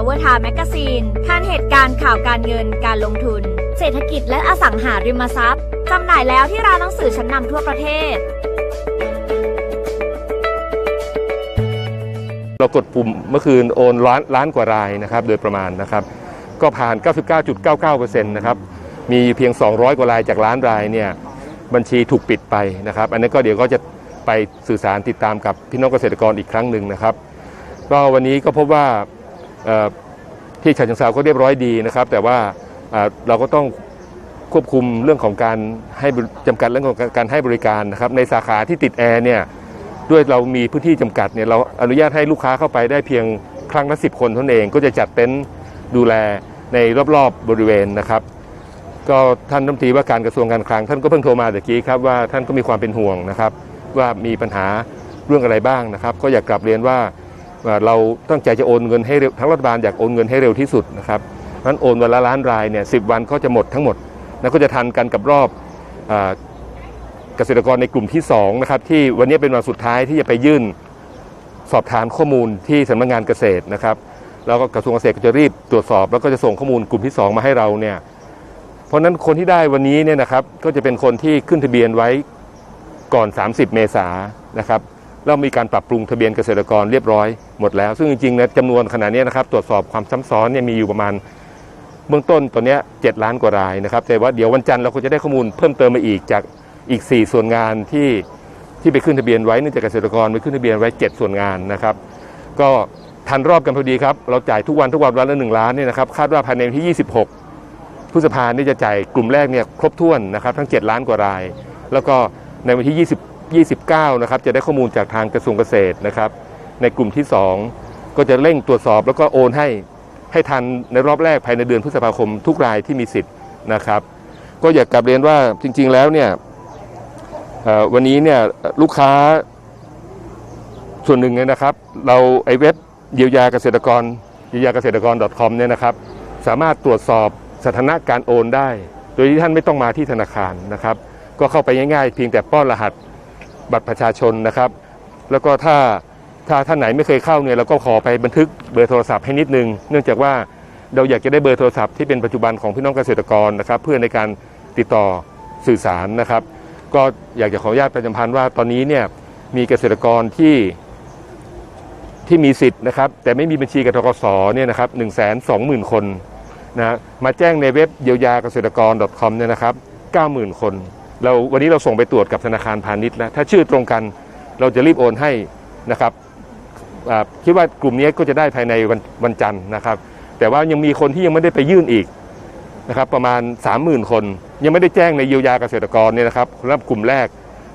Power Time Magazine ทานเหตุการณ์ข่าวการเงินการลงทุน เศรษฐกิจและอสังหาริมทรัพย์จำหน่ายแล้วที่ร้านหนังสือชั้นนำทั่วประเทศ เรากดปุ่มเมื่อคืนโอนล้านล้านกว่ารายนะครับโดยประมาณนะครับ ก็ผ่าน 99.99%นะครับมีเพียง 200 กว่ารายจากล้านรายเนี่ยบัญชีถูกปิดไปนะครับ อันนี้ก็เดี๋ยวก็จะไปสื่อสารติดตามกับพี่น้องเกษตรกรอีกครั้งหนึ่งนะครับ ก็วันนี้ก็พบว่า ที่ฉะเชิงเทราก็เรียบร้อยดีนะครับ แต่ว่าเราก็ต้องควบคุมเรื่องของการให้บริจำกัดเรื่องของการให้บริการนะครับ ในสาขาที่ติดแอร์เนี่ยด้วยเรามีพื้นที่จำกัดเนี่ยเราอนุญาตให้ลูกค้าเข้าไปได้เพียงครั้งละสิบคนเท่านั้นเอง ก็จะจัดเต็นท์ดูแลในรอบๆบริเวณนะครับ ก็ท่านรัฐมนตรีว่าการกระทรวงการคลังท่านก็เพิ่งโทรมาตะกี้ครับว่าท่านก็มีความเป็นห่วงนะครับ ว่ามีปัญหาเรื่องอะไรบ้างนะครับ ก็อยากกลับเรียนว่า เราตั้งใจจะโอนเงินให้เร็วทั้งรัฐบาลอยากโอนเงินให้เร็วที่สุดนะครับเพราะฉะนั้นโอนวันละล้านรายเนี่ยสิวันก็จะหมดทั้งหมดแล้วก็จะทันกันกับรอบเกษตรกรในกลุ่มที่2นะครับที่วันนี้เป็นวันสุดท้ายที่จะไปยื่นสอบถามข้อมูลที่สำนักงานเกษตรนะครับแล้วก็กระทรวงเกษตรก็จะรีบตรวจสอบ แล้วก็จะส่งข้อมูลกลุ่มที่ 2 มาให้เราเนี่ยเพราะฉะนั้นคนที่ได้วันนี้เนี่ยนะครับก็จะเป็นคนที่ขึ้นทะเบียนไว้ก่อน 30 เมษายนนะครับ แล้วมีการปรับปรุงทะเบียนเกษตรกรเรียบร้อยหมดแล้ว ซึ่งจริงๆนะจำนวนขนาดนี้นะครับตรวจสอบความซ้ำซ้อนเนี่ยมีอยู่ประมาณเบื้องต้นตัวเนี้ย7ล้านกว่ารายนะครับแต่ว่าเดี๋ยววันจันทร์เราก็จะได้ข้อมูลเพิ่มเติมมาอีกจากอีก 4 ส่วนงานที่ที่ไปขึ้นทะเบียนไว้เนื่องจากเกษตรกรไปขึ้นทะเบียนไว้ 7 ส่วนงานนะครับ ก็ทันรอบกันพอดีครับเราจ่ายทุกวันทุกวันวันละ1ล้านเนี่ยนะครับคาดว่าภายในวันที่ 26พฤษภานี่จะจ่ายกลุ่มแรกเนี่ยครบถ้วนนะครับทั้ง 7 ล้านกว่าราย แล้วก็ในวันที่20 29 นะครับ จะได้ข้อมูลจากทางกระทรวงเกษตรนะครับ ในกลุ่มที่ 2 ก็จะเร่งตรวจสอบแล้วก็โอนให้ให้ทันในรอบแรกภายในเดือนพฤษภาคมทุกรายที่มีสิทธิ์นะครับ ก็อยากกลับเรียนว่าจริง ๆ แล้วเนี่ยวันนี้เนี่ยลูกค้าส่วนหนึ่งเนี่ยนะครับ เราไอเว็บเยียวยาเกษตรกรเยียวยาเกษตรกร .com เนี่ยนะครับ สามารถตรวจสอบสถานะการโอนได้ โดยที่ท่านไม่ต้องมาที่ธนาคารนะครับ ก็เข้าไปง่ายๆ เพียงแต่ป้อนรหัส บัตรประชาชนนะครับ แล้วก็ถ้าถ้าท่านไหนไม่เคยเข้าเนี่ยเราก็ขอไปบันทึกเบอร์โทรศัพท์ให้นิดนึง เนื่องจากว่าเราอยากจะได้เบอร์โทรศัพท์ที่เป็นปัจจุบันของพี่น้องเกษตรกรนะครับ เพื่อในการติดต่อสื่อสารนะครับ ก็อยากจะขออนุญาตประชาสัมพันธ์ว่าตอนนี้เนี่ยมีเกษตรกรที่ที่มีสิทธิ์นะครับแต่ไม่มีบัญชีกับธกสเนี่ยนะครับหนึ่งแสนสองหมื่นคนนะมาแจ้งในเว็บเยียวยาเกษตรกร .com เนี่ยนะครับเก้าหมื่นคน เราวันนี้เราส่งไปตรวจกับธนาคารพาณิชย์แล้วถ้าชื่อตรงกันเราจะรีบโอนให้นะครับคิดว่ากลุ่มนี้ก็จะได้ภายในวันวันจันทร์นะครับ แต่ว่ายังมีคนที่ยังไม่ได้ไปยื่นอีกนะครับประมาณ 30,000 คน ยังไม่ได้แจ้งในเยียวยาเกษตรกรเนี่ยนะครับสำหรับกลุ่มแรก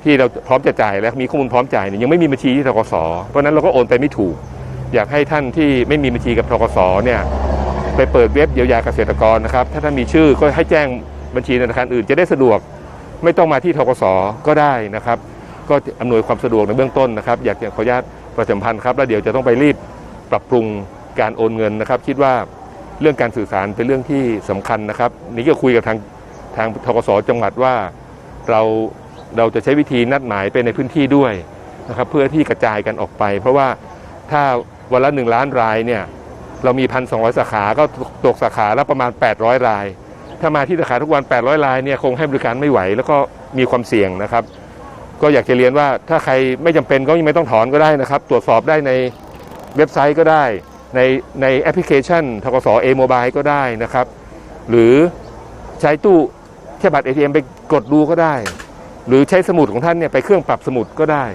ที่เราพร้อมจะจ่ายและมีข้อมูลพร้อมจ่ายเนี่ยยังไม่มีบัญชีที่ธกสเพราะฉะนั้นเราก็โอนไปไม่ถูก อยากให้ท่านที่ไม่มีบัญชีกับธกสเนี่ยไปเปิดเว็บเยียวยาเกษตรกรนะครับถ้าท่านมีชื่อก็ให้แจ้งบัญชีธนาคารอื่นจะได้สะดวก ไม่ต้องมาที่ธกสก็ได้นะครับ ก็อำนวยความสะดวกในเบื้องต้นนะครับ อยากจะขออนุญาตประชาสัมพันธ์ครับแล้วเดี๋ยวจะต้องไปรีบปรับปรุงการโอนเงินนะครับ คิดว่าเรื่องการสื่อสารเป็นเรื่องที่สำคัญนะครับ นี่ก็คุยกับทางทางทกสจังหวัดว่าเราเราจะใช้วิธีนัดหมายไปในพื้นที่ด้วยนะครับ เพื่อที่กระจายกันออกไป เพราะว่าถ้าวันละหนึ่งล้านรายเนี่ยเรามีพันสองสาขา ก็ตกสาขาละประมาณ 800 ราย ถ้ามาที่สาขาทุกวัน 800รายเนี่ยคงให้บริการไม่ไหว แล้วก็มีความเสี่ยงนะครับ ก็อยากจะเรียนว่าถ้าใครไม่จำเป็นก็ยังไม่ต้องถอนก็ได้นะครับ ตรวจสอบได้ในเว็บไซต์ก็ได้ ในในแอปพลิเคชันทกสเอโมบายก็ได้นะครับ หรือใช้ตู้แค่บัตร ATM ไปกดดูก็ได้ หรือใช้สมุดของท่านเนี่ยไปเครื่องปรับสมุดก็ได้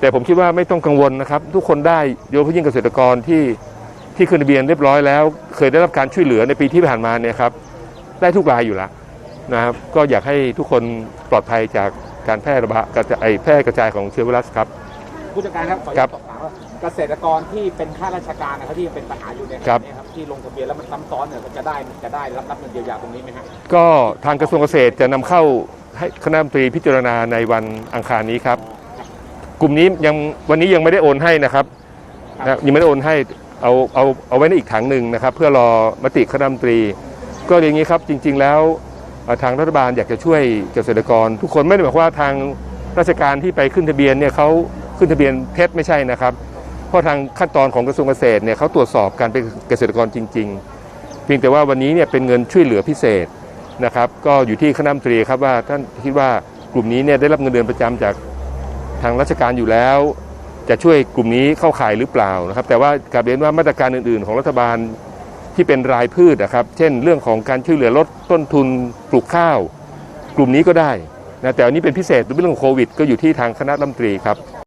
แต่ผมคิดว่าไม่ต้องกังวลนะครับ ทุกคนได้โดยเฉพาะยิ่งเกษตรกรที่ที่ขึ้นทะเบียนเรียบร้อยแล้ว เคยได้รับการช่วยเหลือในปีที่ผ่านมาเนี่ยครับ ได้ทุกรายอยู่แล้วนะครับ ก็อยากให้ทุกคนปลอดภัยจากการแพร่ระบาดกระจายแพร่กระจายของเชื้อไวรัสครับ ผู้จัดการครับขออนุครัญาบตสอบถามว่าเกษตรกรที่เป็นข้าราชการนะครับที่ยังเป็นปัญหาอยู่ในขครัณะบนี้ครับที่ลงทะเบียนแล้วมันซ้ำซ้อนเนี่ยจะได้จะได้รับรับเงินเยียวยาตรงนี้ไหมฮะก็ทางกระทรวงเกษตรจะนำเข้าให้คณะรัฐมนตรีพิจารณาในวันอังคารนี้ครับ กลุ่มนี้ยังวันนี้ยังไม่ได้โอนให้นะครับนะยังไม่ได้โอนให้เอาเอาเอาไว้ในอีกถังหนึ่งนะครับ เพื่อรอมติคณะรัฐมนตรี ก็อย่างนี้ครับจริง ๆ แล้วทางรัฐบาลอยากจะช่วยเกษตรกร ทุกคนไม่ได้หมายความว่าทางราชการที่ไปขึ้นทะเบียนเนี่ยเขาขึ้นทะเบียนเท็จไม่ใช่นะครับ เพราะทางขั้นตอนของกระทรวงเกษตรเนี่ยเขาตรวจสอบการเป็นเกษตรกรจริง ๆ เพียงแต่ว่าวันนี้เนี่ยเป็นเงินช่วยเหลือพิเศษนะครับ ก็อยู่ที่คณะมนตรีครับว่าท่านคิดว่ากลุ่มนี้เนี่ยได้รับเงินเดือนประจำจากทางราชการอยู่แล้ว จะช่วยกลุ่มนี้เข้าข่ายหรือเปล่านะครับ แต่ว่ากลับเรียนว่ามาตรการอื่น ๆ ของรัฐบาล ที่เป็นรายพืชนะครับ เช่น เรื่องของการช่วยเหลือลดต้นทุนปลูกข้าว กลุ่มนี้ก็ได้นะแต่อันนี้เป็นพิเศษโดยเรื่องของโควิด ก็อยู่ที่ทางคณะรัฐมนตรีครับ